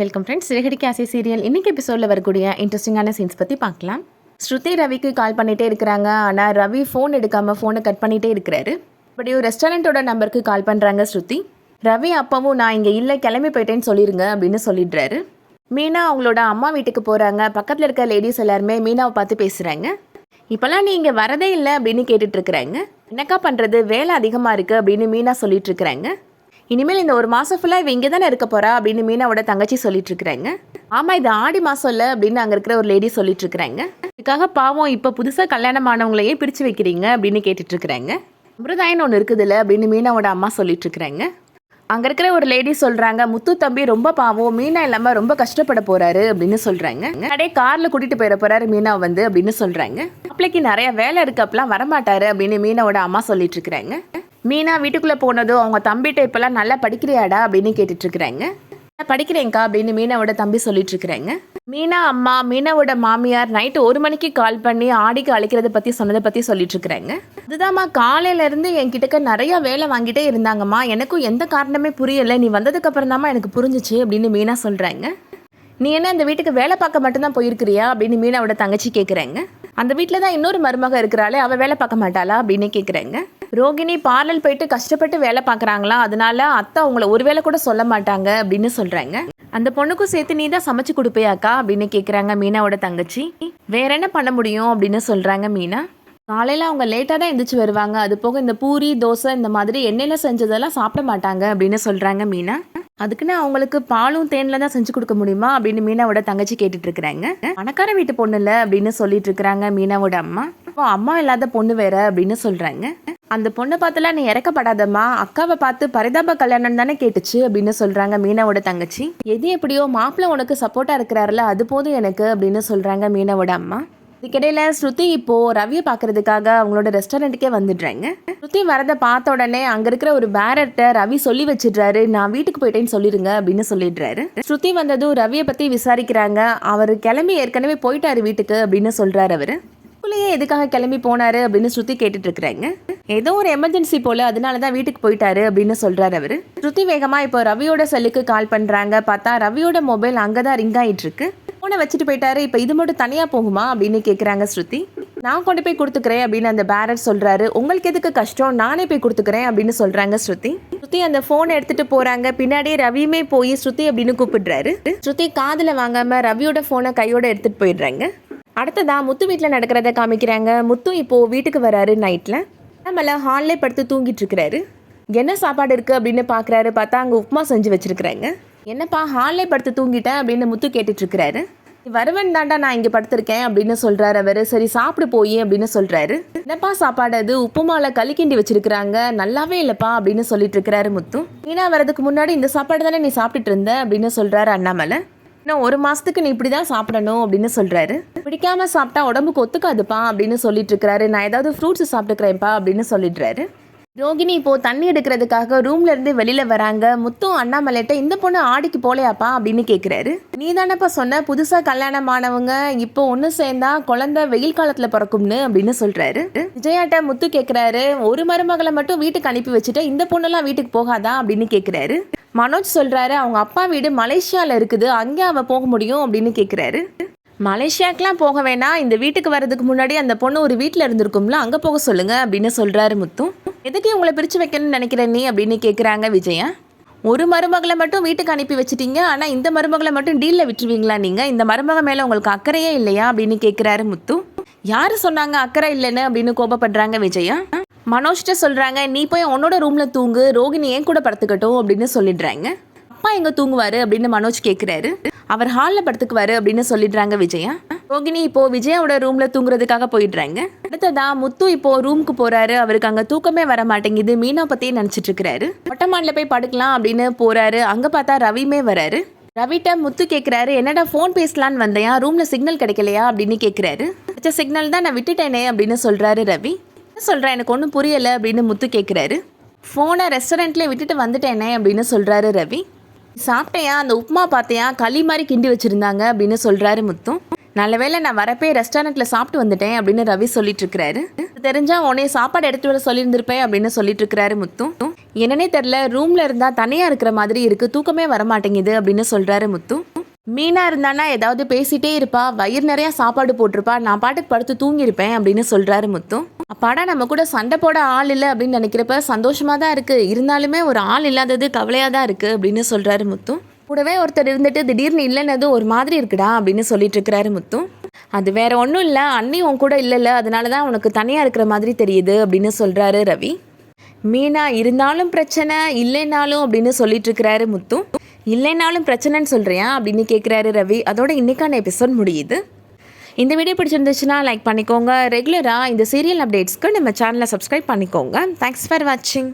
Welcome friends சிறகடி கேசி serial இன்னைக்கு எபிசோடில் வரக்கூடிய இன்ட்ரெஸ்டிங்கான சீன்ஸ் பற்றி பார்க்கலாம். ஸ்ருதி ரவிக்கு கால் பண்ணிகிட்டே இருக்கிறாங்க. ஆனால் ரவி ஃபோன் எடுக்காமல் ஃபோனை கட் பண்ணிகிட்டே இருக்கிறாரு. ஒரு ரெஸ்டாரண்ட்டோட நம்பருக்கு கால் பண்ணுறாங்க ஸ்ருதி. ரவி அப்பாவும் நான் இங்கே இல்லை கிளம்பி போயிட்டேன்னு சொல்லிடுங்க அப்படின்னு சொல்லிடுறாரு. மீனா அவங்களோட அம்மா வீட்டுக்கு போகிறாங்க பக்கத்தில் இருக்க லேடிஸ் எல்லாருமே மீனாவை பார்த்து பேசுகிறாங்க இப்போல்லாம் நீ இங்கே வரதே இல்லை அப்படின்னு கேட்டுட்ருக்குறாங்க என்னக்கா பண்ணுறது வேலை அதிகமாக இருக்குது அப்படின்னு மீனா சொல்லிட்டு இருக்கிறாங்க. இனிமேல் இந்த ஒரு மாதம் ஃபுல்லாக இவ இங்கே தானே இருக்க போறா அப்படின்னு மீனாவோட தங்கச்சி சொல்லிட்டு இருக்கிறாங்க. ஆமாம் இது ஆடி மாதம் இல்லை அப்படின்னு அங்கே இருக்கிற ஒரு லேடி சொல்லிட்டு இருக்கிறாங்க. இதுக்காக பாவம் இப்போ புதுசாக கல்யாணம் ஆனவங்களையே பிரித்து வைக்கிறீங்க அப்படின்னு கேட்டுட்டு இருக்கிறாங்க. அமிர்தாயன் ஒன்று இருக்குதுல்ல அப்படின்னு மீனாவோட அம்மா சொல்லிட்டு இருக்கிறாங்க. அங்கே இருக்கிற ஒரு லேடி சொல்கிறாங்க முத்து தம்பி ரொம்ப பாவம் மீனா இல்லாமல் ரொம்ப கஷ்டப்பட போகிறாரு அப்படின்னு சொல்கிறாங்க அப்படியே காரில் கூட்டிகிட்டு போயிட போறாரு மீனா வந்து அப்படின்னு சொல்கிறாங்க மாப்பிள்ளைக்கு நிறைய வேலை இருக்கப்பெல்லாம் வரமாட்டாரு அப்படின்னு மீனாவோட அம்மா சொல்லிட்டு இருக்கிறாங்க. மீனா வீட்டுக்குள்ளே போனதும் அவங்க தம்பிகிட்ட இப்போல்லாம் நல்லா படிக்கிறியாடா அப்படின்னு கேட்டுட்ருக்குறாங்க. "நான் படிக்கிறேன்க்கா அப்படின்னு மீனாவோட தம்பி சொல்லிட்டு இருக்கிறாங்க மீனா அம்மா மீனாவோட மாமியார் நைட்டு ஒரு மணிக்கு கால் பண்ணி ஆடிக்கு அழைக்கிறத பற்றி சொன்னதை பற்றி சொல்லிட்டு இருக்கிறாங்க அதுதான்மா காலையிலேருந்து என் கிட்டக்க நிறைய வேலை வாங்கிட்டே இருந்தாங்கம்மா. எனக்கும் எந்த காரணமே புரியலை. நீ வந்ததுக்கப்புறம் தாம்மா எனக்கு புரிஞ்சுச்சு அப்படின்னு மீனா சொல்கிறாங்க நீ என்ன அந்த வீட்டுக்கு வேலை பார்க்க மட்டும்தான் போயிருக்கிறியா அப்படின்னு மீனாவோட தங்கச்சி கேட்குறாங்க அந்த வீட்டில் தான் இன்னொரு மருமக இருக்கிறாளே அவள் வேலை பார்க்க மாட்டாளா அப்படின்னு கேட்குறாங்க ரோகிணி பார்லர் போயிட்டு கஷ்டப்பட்டு வேலை பார்க்குறாங்களா? அதனால அத்தை அவங்கள ஒரு வேளை கூட சொல்ல மாட்டாங்க அப்படின்னு சொல்கிறாங்க அந்த பொண்ணுக்கும் சேர்த்து நீ தான் சமைச்சு கொடுப்பியாக்கா அப்படின்னு கேட்குறாங்க மீனாவோட தங்கச்சி. வேற என்ன பண்ண முடியும் அப்படின்னு சொல்கிறாங்க மீனா. காலையில் அவங்க லேட்டாக தான் எந்திரிச்சு வருவாங்க. அது போக இந்த பூரி தோசை இந்த மாதிரி எண்ணெயில் செஞ்சதெல்லாம் சாப்பிட மாட்டாங்க அப்படின்னு சொல்கிறாங்க மீனா. அதுக்குன்னு அவங்களுக்கு பாலும் தேனில் தான் செஞ்சு கொடுக்க முடியுமா அப்படின்னு மீனாவோட தங்கச்சி கேட்டுட்டு இருக்கிறாங்க. பணக்கார வீட்டு பொண்ணு இல்லை அப்படின்னு சொல்லிட்டு இருக்கிறாங்க மீனாவோட அம்மா. அப்போ அம்மா இல்லாத பொண்ணு வேற அப்படின்னு சொல்கிறாங்க அந்த பொண்ணை பார்த்துலாம் நீ இறக்கப்படாதம்மா. அக்காவை பார்த்து பரிதாப கல்யாணம் தானே கேட்டுச்சு அப்படின்னு சொல்கிறாங்க மீனாவோட தங்கச்சி. எது எப்படியோ மாப்பிள்ளை உனக்கு சப்போர்ட்டாக இருக்கிறாருல அது போதும் எனக்கு அப்படின்னு சொல்கிறாங்க மீனாவோட அம்மா. இதுக்கிடையில ஸ்ருதி இப்போ ரவியை பார்க்கறதுக்காக அவங்களோட ரெஸ்டாரண்ட்டுக்கே வந்துடுறாங்க. ஸ்ருதி வரதை பார்த்த உடனே அங்க இருக்கிற ஒரு பேரர்ட்ட ரவி சொல்லி வச்சிடுறாரு நான் வீட்டுக்கு போயிட்டேன்னு சொல்லிடுங்க அப்படின்னு சொல்லிடுறாரு. ஸ்ருதி வந்ததும் ரவியை பத்தி விசாரிக்கிறாங்க. அவர் கிளம்பி ஏற்கனவே போயிட்டாரு வீட்டுக்கு அப்படின்னு சொல்றாரு அவரு. ஸ்கூல்லையே எதுக்காக கிளம்பி போனாரு அப்படின்னு ஸ்ருதி கேட்டுட்டு இருக்கிறாங்க ஏதோ ஒரு எமர்ஜென்சி போல அதனால தான் வீட்டுக்கு போயிட்டாரு அப்படின்னு சொல்றாரு அவரு. ஸ்ருதி வேகமா இப்போ ரவியோட செல்லுக்கு கால் பண்றாங்க. பார்த்தா ரவியோட மொபைல் அங்கதான் ரிங் ஆயிட்டு இருக்கு ஃபோனை வச்சுட்டு போயிட்டாரு. இப்போ இது மட்டும் தனியாக போகுமா அப்படின்னு கேட்குறாங்க ஸ்ருதி. நான் கொண்டு போய் கொடுத்துக்கிறேன் அப்படின்னு அந்த பேரர் சொல்கிறாரு உங்களுக்கு எதுக்கு கஷ்டம்? நானே போய் கொடுத்துக்கிறேன் அப்படின்னு சொல்கிறாங்க ஸ்ருதி. ஸ்ருதி அந்த ஃபோனை எடுத்துகிட்டு போகிறாங்க பின்னாடியே ரவியுமே போய் ஸ்ருதி அப்படின்னு கூப்பிடுறாரு. ஸ்ருதி காதில் வாங்காமல் ரவியோட ஃபோனை கையோட எடுத்துகிட்டு போயிடுறாங்க. அடுத்ததாக முத்து வீட்டில் நடக்கிறத காமிக்கிறாங்க. முத்து இப்போது வீட்டுக்கு வராரு நைட்டில் நம்மள ஹால்லே படுத்து தூங்கிட்டு இருக்கிறாரு. என்ன சாப்பாடு இருக்குது அப்படின்னு பார்க்குறாரு பார்த்தா அங்கே உப்புமா செஞ்சு வச்சிருக்கிறாங்க. என்னப்பா ஹால்லே படுத்து தூங்கிட்டேன் அப்படின்னு முத்து கேட்டுட்டு இருக்கிறாரு. "நீ வருவன் தாண்டா நான் இங்கே படுத்திருக்கேன் அப்படின்னு சொல்கிறாரு அவர். சரி சாப்பிடு போய் அப்படின்னு சொல்கிறாரு என்னப்பா சாப்பாடு அது? உப்புமால களி கிண்டி வச்சிருக்கிறாங்க. நல்லாவே இல்லைப்பா அப்படின்னு சொல்லிட்டு இருக்கிறாரு முத்து. மீனா வரதுக்கு முன்னாடி இந்த சாப்பாடு தானே நீ சாப்பிட்டுட்டு இருந்த அப்படின்னு சொல்கிறாரு அண்ணாமலை. இன்னும் ஒரு மாதத்துக்கு நீ இப்படி தான் சாப்பிடணும் அப்படின்னு சொல்கிறாரு பிடிக்காம சாப்பிட்டா உடம்புக்கு ஒத்துக்காதுப்பா அப்படின்னு சொல்லிட்டு இருக்கிறாரு. நான் ஏதாவது ஃப்ரூட்ஸ் சாப்பிட்டுக்கிறேன்ப்பா அப்படின்னு சொல்லிடுறாரு. ரோகிணி இப்போ தண்ணி எடுக்கிறதுக்காக ரூம்ல இருந்து வெளியில வராங்க. முத்தும் அண்ணாமலைட்ட இந்த பொண்ணு ஆடிக்கு போலையாப்பா அப்படின்னு கேக்குறாரு. நீ தானப்பா சொன்ன புதுசா கல்யாணம் ஆனவங்க இப்போ ஒன்று சேர்ந்தா குழந்தை வெயில் காலத்துல பிறக்கும்னு அப்படின்னு சொல்றாரு. விஜயாட்ட முத்து கேக்குறாரு ஒரு மருமகளை மட்டும் வீட்டுக்கு அனுப்பி வச்சுட்டு இந்த பொண்ணெல்லாம் வீட்டுக்கு போகாதா? அப்படின்னு கேக்குறாரு. மனோஜ் சொல்றாரு அவங்க அப்பா வீடு மலேசியால இருக்குது அங்கே அவ போக முடியும் அப்படின்னு கேக்குறாரு. மலேசியாக்கெலாம் போக வேணாம் இந்த வீட்டுக்கு வர்றதுக்கு முன்னாடி அந்த பொண்ணு ஒரு வீட்டில் இருந்திருக்கும்ல அங்கே போக சொல்லுங்க அப்படின்னு சொல்றாரு முத்தும் எதுக்கு உங்களை பிரிச்சு வைக்கணும்னு நினைக்கிற நீ அப்படின்னு கேட்குறாங்க விஜயா? ஒரு மருமகளை மட்டும் வீட்டுக்கு அனுப்பி வச்சிட்டீங்க ஆனால் இந்த மருமகளை மட்டும் டீலில் விட்டுருவீங்களா நீங்கள் இந்த மருமக மேலே உங்களுக்கு அக்கறையே இல்லையா அப்படின்னு கேட்குறாரு முத்து. யார் சொன்னாங்க அக்கறை இல்லைன்னு அப்படின்னு கோபப்படுறாங்க விஜயா? மனோஜ்கிட்ட சொல்கிறாங்க நீ போய் உன்னோட ரூமில் தூங்கு ரோகிணி ஏன் கூட படுத்துக்கட்டும் அப்படின்னு சொல்லிடுறாங்க. அப்பா எங்கே தூங்குவாரு? அப்படின்னு மனோஜ் கேட்குறாரு அவர் ஹாலில் படுத்துக்குவாரு அப்படின்னு சொல்லிடுறாங்க விஜயா. ரோகிணி இப்போ விஜயாவோட ரூம்ல தூங்குறதுக்காக போயிடுறாங்க. அடுத்ததா முத்து இப்போ ரூமுக்கு போறாரு. அவருக்கு அங்க தூக்கமே வர மாட்டேங்குது. மீனா பத்தியே நினைச்சிட்டு இருக்கிறாரு மொட்டைமாடில போய் படுக்கலாம் அப்படின்னு போறாரு. அங்க பார்த்தா ரவியுமே வராரு. ரவிட்ட முத்து கேட்குறாரு என்னடா ஃபோன் பேசலான்னு வந்தையா? ரூம்ல சிக்னல் கிடைக்கலையா? அப்படின்னு கேட்குறாரு வச்ச சிக்னல் தான் நான் விட்டுட்டேனே அப்படின்னு சொல்றாரு ரவி. என்ன சொல்றேன் எனக்கு ஒன்றும் புரியல அப்படின்னு முத்து கேட்குறாரு ஃபோனை ரெஸ்டாரண்ட்லேயே விட்டுட்டு வந்துட்டேனே அப்படின்னு சொல்றாரு ரவி. சாப்பிட்டையா? அந்த உப்புமா பார்த்தையா களி மாதிரி கிண்டி வச்சிருந்தாங்க அப்படின்னு சொல்றாரு முத்தும் நல்ல வேளை நான் வரப்பே ரெஸ்டாரண்ட்டில் சாப்பிட்டு வந்துட்டேன் அப்படின்னு ரவி சொல்லிட்டு இருக்கிறாரு தெரிஞ்சா உன்னைய சாப்பாடு எடுத்து வர சொல்லியிருந்திருப்பேன் அப்படின்னு சொல்லிட்டு இருக்கிறாரு முத்தும் என்னன்னே தெரில ரூமில் இருந்தால் தனியாக இருக்கிற மாதிரி இருக்குது தூக்கமே வர மாட்டேங்குது அப்படின்னு சொல்கிறாரு முத்து. மீனா இருந்தானா ஏதாவது பேசிட்டே இருப்பா வயிறு நிறையா சாப்பாடு போட்டிருப்பா நான் பாட்டுக்கு படுத்து தூங்கியிருப்பேன் அப்படின்னு சொல்கிறாரு முத்து. அப்பாடா நம்ம கூட சண்டை போட ஆள் இல்லை அப்படின்னு நினைக்கிறப்ப சந்தோஷமாக தான் இருக்குது இருந்தாலுமே ஒரு ஆள் இல்லாதது கவலையாக தான் இருக்குது அப்படின்னு சொல்கிறாரு முத்து. கூடவே ஒருத்தர் இருந்துட்டு திடீர்னு இல்லைன்னது ஒரு மாதிரி இருக்குடா அப்படின்னு சொல்லிட்டு இருக்கிறாரு முத்து. அது வேற ஒன்றும் இல்லை அண்ணி உன் கூட இல்லைல்ல அதனால தான் உனக்கு தனியாக இருக்கிற மாதிரி தெரியுது அப்படின்னு சொல்கிறாரு ரவி. மீனா இருந்தாலும் பிரச்சனை இல்லைனாலும் அப்படின்னு சொல்லிட்டு இருக்கிறாரு முத்து. இல்லைனாலும் பிரச்சனைன்னு சொல்கிறியா அப்படின்னு கேட்குறாரு ரவி. அதோட இன்னைக்கான எபிசோட் முடியுது. இந்த வீடியோ பிடிச்சிருந்துச்சுன்னா லைக் பண்ணிக்கோங்க. ரெகுலராக இந்த சீரியல் அப்டேட்ஸ்க்கு நம்ம சேனலை சப்ஸ்கிரைப் பண்ணிக்கோங்க. தேங்க்ஸ் ஃபார் வாட்சிங்